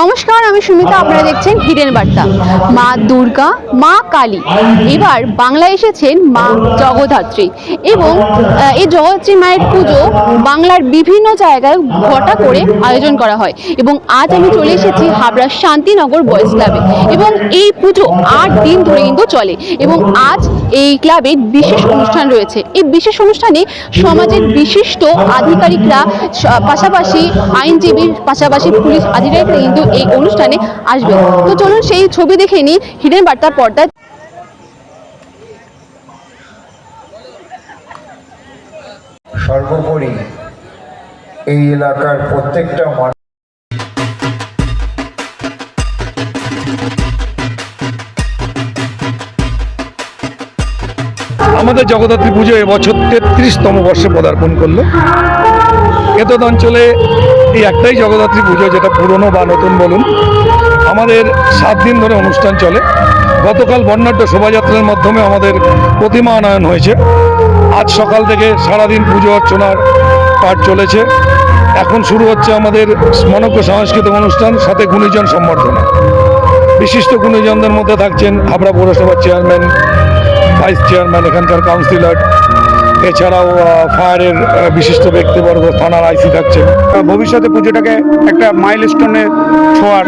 নমস্কার, আমি সুমিতা, আপনারা দেখছেন হিডেন বার্তা। মা দুর্গা, মা কালী। এবার বাংলায় এসেছেন মা জগদ্ধাত্রী এবং এই জগদ্ধাত্রী মায়ের পুজো বাংলার বিভিন্ন জায়গায় ঘটা করে আয়োজন করা হয়। এবং আজ আমি চলে এসেছি হাবড়ার শান্তিনগর বয়েজ ক্লাবে। এবং এই পুজো আট দিন ধরে কিন্তু চলে। এবং আজ এই ক্লাবে বিশেষ অনুষ্ঠান রয়েছে। এই বিশেষ অনুষ্ঠানে সমাজের বিশিষ্ট আধিকারিকরা পাশাপাশি আইনজীবীর পাশাপাশি পুলিশ আধিকারিকরা কিন্তু এই অনুষ্ঠানে আসবে। তো চলুন সেই ছবি দেখে নিই হিডেন বার্তা পর্দায়। সর্বোপরি এই এলাকার প্রত্যেকটা মানুষ আমাদের জগদ্ধাত্রী পুজো এবছর তেত্রিশতম বর্ষে পদার্পণ করল। এতদ অঞ্চলে এই একটাই জগদ্ধাত্রী পুজো, যেটা পুরনো বা নতুন বলুন। আমাদের সাত দিন ধরে অনুষ্ঠান চলে। গতকাল বর্ণাঢ্য শোভাযাত্রার মাধ্যমে আমাদের প্রতিমা আনয়ন হয়েছে। আজ সকাল থেকে সারাদিন পুজো অর্চনার পাঠ চলেছে। এখন শুরু হচ্ছে আমাদের মনজ্ঞ সাংস্কৃতিক অনুষ্ঠান, সাথে গুণীজন সম্বর্ধনা। বিশিষ্ট গুণীজনদের মধ্যে থাকছেন হাবড়া পৌরসভার চেয়ারম্যান, ভাইস চেয়ারম্যান, এখানকার কাউন্সিলর এছাড়াও ফায়ারের বিশিষ্ট ব্যক্তিবর্গ থানার আইসি থাকছেন। ভবিষ্যতে পুজোটাকে একটা মাইল স্টোনে ছোঁয়ার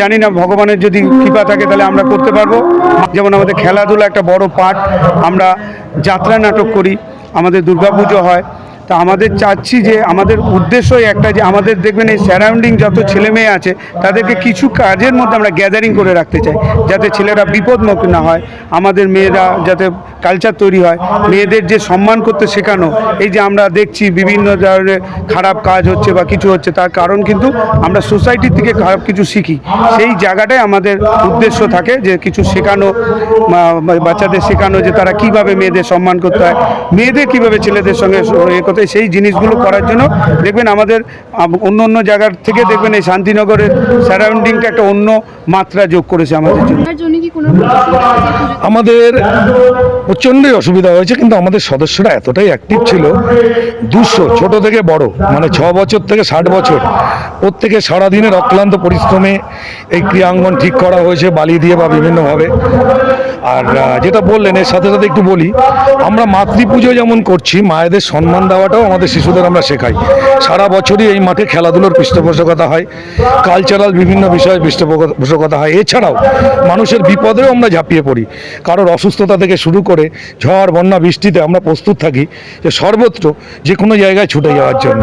জানি না, ভগবানের যদি কৃপা থাকে তাহলে আমরা করতে পারব। যেমন আমাদের খেলাধুলা একটা বড় পার্ট আমরা যাত্রা নাটক করি, আমাদের দুর্গাপুজো হয়। তা আমাদের চাচ্ছি যে আমাদের উদ্দেশ্যই একটা যে আমাদের দেখবেন এই সারাউন্ডিং যত ছেলে মেয়ে আছে, তাদেরকে কিছু কাজের মধ্যে আমরা গ্যাদারিং করে রাখতে চাই, যাতে ছেলেরা বিপদমুখ না হয়, আমাদের মেয়েরা যাতে কালচার তৈরি হয়, মেয়েদের যে সম্মান করতে শেখানো, এই যে আমরা দেখছি বিভিন্ন ধরনের খারাপ কাজ হচ্ছে বা কিছু হচ্ছে, তার কারণ কিন্তু আমরা সোসাইটির থেকে খারাপ কিছু শিখি। সেই জায়গাটায় আমাদের উদ্দেশ্য থাকে যে কিছু শেখানো বাচ্চাদের শেখানো যে তারা কীভাবে মেয়েদের সম্মান করতে হয়, মেয়েদের কীভাবে ছেলেদের সঙ্গে এ করতে হয়, সেই জিনিসগুলো করার জন্য দেখবেন আমাদের অন্য অন্য জায়গার থেকে দেখবেন এই শান্তিনগরের সারাউন্ডিংটা একটা অন্য মাত্রা যোগ করেছে আমাদের জন্য। আমাদের প্রচণ্ডই অসুবিধা হয়েছে কিন্তু আমাদের সদস্যরা এতটাই অ্যাক্টিভ ছিল দুশো ছোট থেকে বড় মানে ছ বছর থেকে ষাট বছর প্রত্যেকে সারাদিনের অক্লান্ত পরিশ্রমে এই ক্রিয়াঙ্গন ঠিক করা হয়েছে বালি দিয়ে বা বিভিন্নভাবে। আর যেটা বললেন, এর সাথে সাথে একটু বলি, আমরা মাতৃপুজো যেমন করছি, মায়েদের সম্মান দেওয়াটাও আমাদের শিশুদের আমরা শেখাই। সারা বছরই এই মাঠে খেলাধুলোর পৃষ্ঠপোষকতা হয় কালচারাল বিভিন্ন বিষয়ে পৃষ্ঠপোষকতা হয়। এছাড়াও মানুষের বিপদেও আমরা ঝাঁপিয়ে পড়ি। কারোর অসুস্থতা থেকে শুরু করে ঝড়, বন্যা, বৃষ্টিতে আমরা প্রস্তুত থাকি যে সর্বত্র যে কোনো জায়গায় ছুটে যাওয়ার জন্য।